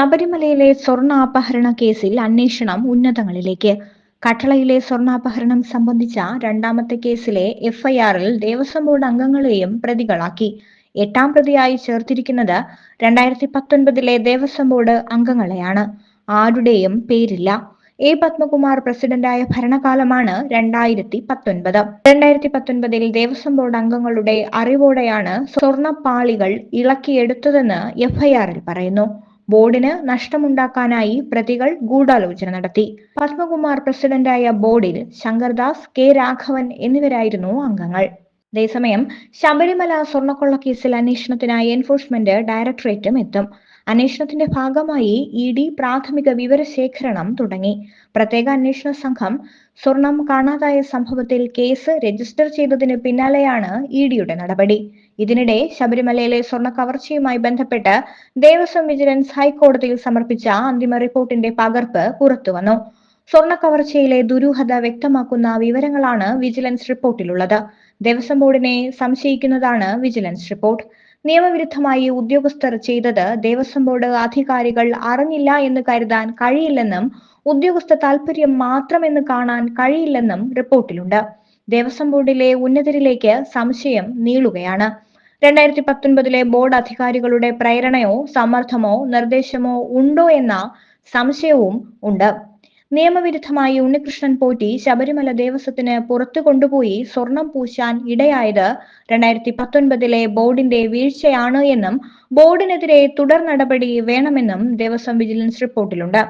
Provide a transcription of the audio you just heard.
ശബരിമലയിലെ സ്വർണാപഹരണ കേസിൽ അന്വേഷണം ഉന്നതങ്ങളിലേക്ക്. കട്ടളയിലെ സ്വർണാപഹരണം സംബന്ധിച്ച രണ്ടാമത്തെ കേസിലെ എഫ്ഐആറിൽ ദേവസ്വം ബോർഡ് അംഗങ്ങളെയും പ്രതികളാക്കി. എട്ടാം പ്രതിയായി ചേർത്തിരിക്കുന്നത് രണ്ടായിരത്തി പത്തൊൻപതിലെ ദേവസ്വം ബോർഡ് അംഗങ്ങളെയാണ്. ആരുടെയും പേരില്ല. എ പത്മകുമാർ പ്രസിഡന്റായ ഭരണകാലമാണ് രണ്ടായിരത്തി പത്തൊൻപത് രണ്ടായിരത്തി പത്തൊൻപതിൽ ദേവസ്വം ബോർഡ് അംഗങ്ങളുടെ അറിവോടെയാണ് സ്വർണപ്പാളികൾ ഇളക്കിയെടുത്തതെന്ന് എഫ്ഐആറിൽ പറയുന്നു. ബോർഡിന് നഷ്ടമുണ്ടാക്കാനായി പ്രതികൾ ഗൂഢാലോചന നടത്തി. പത്മകുമാർ പ്രസിഡന്റായ ബോർഡിൽ ശങ്കർദാസ് കെ രാഘവൻ എന്നിവരായിരുന്നു അംഗങ്ങൾ. അതേസമയം ശബരിമല സ്വർണക്കൊള്ള കേസിൽ അന്വേഷണത്തിനായി എൻഫോഴ്സ്മെന്റ് ഡയറക്ടറേറ്റും എത്തും. അന്വേഷണത്തിന്റെ ഭാഗമായി ഇ ഡി പ്രാഥമിക വിവരശേഖരണം തുടങ്ങി. പ്രത്യേക അന്വേഷണ സംഘം സ്വർണം കാണാതായ സംഭവത്തിൽ കേസ് രജിസ്റ്റർ ചെയ്തതിന് പിന്നാലെയാണ് ഇ ഡിയുടെ നടപടി. ഇതിനിടെ ശബരിമലയിലെ സ്വർണ കവർച്ചയുമായി ബന്ധപ്പെട്ട് ദേവസ്വം വിജിലൻസ് ഹൈക്കോടതിയിൽ സമർപ്പിച്ച അന്തിമ റിപ്പോർട്ടിന്റെ പകർപ്പ് പുറത്തുവന്നു. സ്വർണ കവർച്ചയിലെ ദുരൂഹത വ്യക്തമാക്കുന്ന വിവരങ്ങളാണ് വിജിലൻസ് റിപ്പോർട്ടിലുള്ളത്. ദേവസ്വം ബോർഡിനെ സംശയിക്കുന്നതാണ് വിജിലൻസ് റിപ്പോർട്ട്. നിയമവിരുദ്ധമായി ഉദ്യോഗസ്ഥർ ചെയ്തത് ദേവസ്വം ബോർഡ് അധികാരികൾ അറിഞ്ഞില്ല എന്ന് കരുതാൻ കഴിയില്ലെന്നും ഉദ്യോഗസ്ഥ താൽപര്യം മാത്രമെന്ന് കാണാൻ കഴിയില്ലെന്നും റിപ്പോർട്ടിലുണ്ട്. ദേവസ്വം ബോർഡിലെ ഉന്നതരിലേക്ക് സംശയം നീളുകയാണ്. രണ്ടായിരത്തി പത്തൊൻപതിലെ ബോർഡ് അധികാരികളുടെ പ്രേരണയോ സമ്മർദ്ദമോ നിർദ്ദേശമോ ഉണ്ടോ എന്ന സംശയവും ഉണ്ട്. നിയമവിരുദ്ധമായി ഉണ്ണികൃഷ്ണൻ പോറ്റി ശബരിമല ദേവസ്വത്തിന് പുറത്തു കൊണ്ടുപോയി സ്വർണം പൂശാൻ ഇടയായത് രണ്ടായിരത്തി പത്തൊൻപതിലെ ബോർഡിന്റെ വീഴ്ചയാണ് എന്നും ബോർഡിനെതിരെ തുടർ നടപടി വേണമെന്നും ദേവസ്വം വിജിലൻസ് റിപ്പോർട്ടിലുണ്ട്.